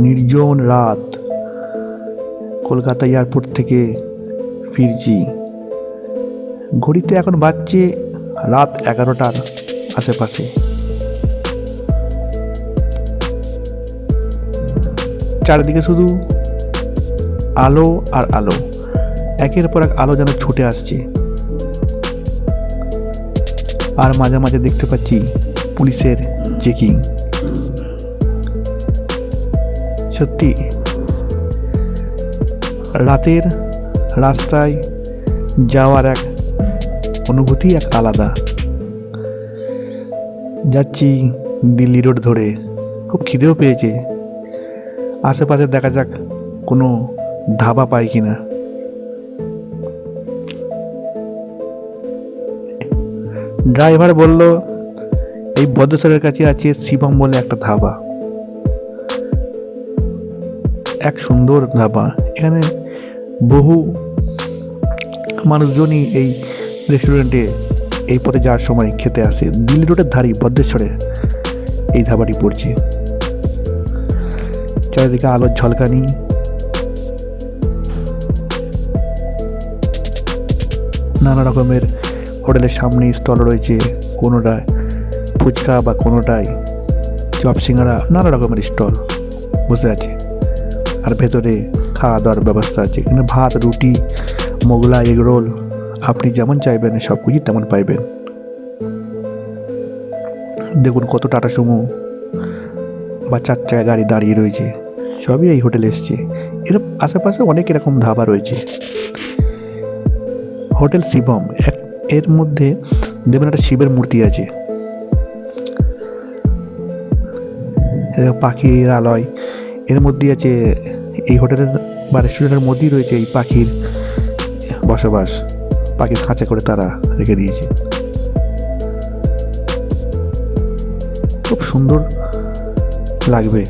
নির্জন রাত। কলকাতা এয়ারপোর্ট থেকে ফিরছি। ঘড়িতে এখন বাজছে রাত এগারোটার আশেপাশে। চারিদিকে শুধু আলো আর আলো। একের পর এক আলো যেন ছুটে আসছে। আর মাঝে মাঝে দেখতে পাচ্ছি পুলিশের চেকিং। সত্যি। রাতের রাস্তায় যাওয়ার এক অনুভূতি এক আলাদা। যাচ্ছি দিল্লি রোড ধরে। খুব খিদেও পেয়েছে। আশেপাশে দেখা যাক কোনো ধাবা পাই কিনা। ড্রাইভার বলল, এই বদ্রেশ্বরের কাছে আছে শিবম বলে একটা ধাবা। এক সুন্দর ধাবা। এখানে বহু মানুষজনই এই রেস্টুরেন্টে এই পথে যাওয়ার সময় খেতে আসে। দিল্লি রোডের ধারি বদ্রেশ্বরে এই ধাবাটি পড়ছে। চারিদিকে আলোর ঝলকানি। নানা রকমের হোটেলের সামনে স্টল রয়েছে। কোনোটায় ফুচকা বা কোনোটায় চপ সিঙ্গারা, নানা রকমের স্টল বসে আছে। আর ভেতরে খাওয়া দাওয়ার ব্যবস্থা আছে। এখানে ভাত, রুটি মোগলা এগরোল আপনি যেমন চাইবেন সব কিছুই তেমন পাইবেন। দেখুন কত টাটা সুমো বা চার চাকা গাড়ি দাঁড়িয়ে রয়েছে। সবই এই হোটেলে এসছে। এর আশেপাশে অনেক এরকম ধাবা রয়েছে। হোটেল শিবম এর মধ্যে দেখবেন একটা শিবের মূর্তি আছে। পাখির আলয়। এর মধ্যে আছে, এই হোটেলের বা রেস্টুরেন্টের মধ্যেই রয়েছে এই পাখির বসবাস। পাখির খাঁচা করে তারা রেখে দিয়েছে। খুব সুন্দর লাগবে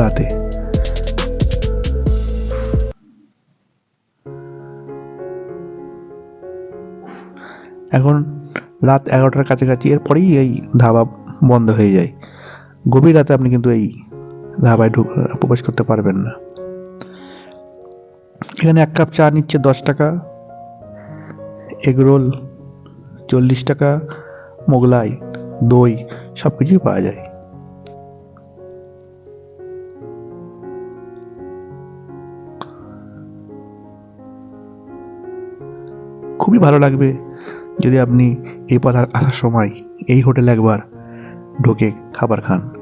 রাতে। এখন রাত এগারোটার কাছাকাছি, এরপরেই এই ধাবা বন্ধ হয়ে যায়। গভীর রাতে আপনি কিন্তু এই ধাবায় ঢুক প্রবেশ করতে পারবেন না। এখানে এক কাপ চা নিচ্ছে দশ টাকা এগরোল চল্লিশ টাকা, মোগলাই, দই সব কিছুই পাওয়া যায়। খুবই ভালো লাগবে যদি আপনি এই পথ আসার সময় এই হোটেলে একবার ঢোকে খাবার খান।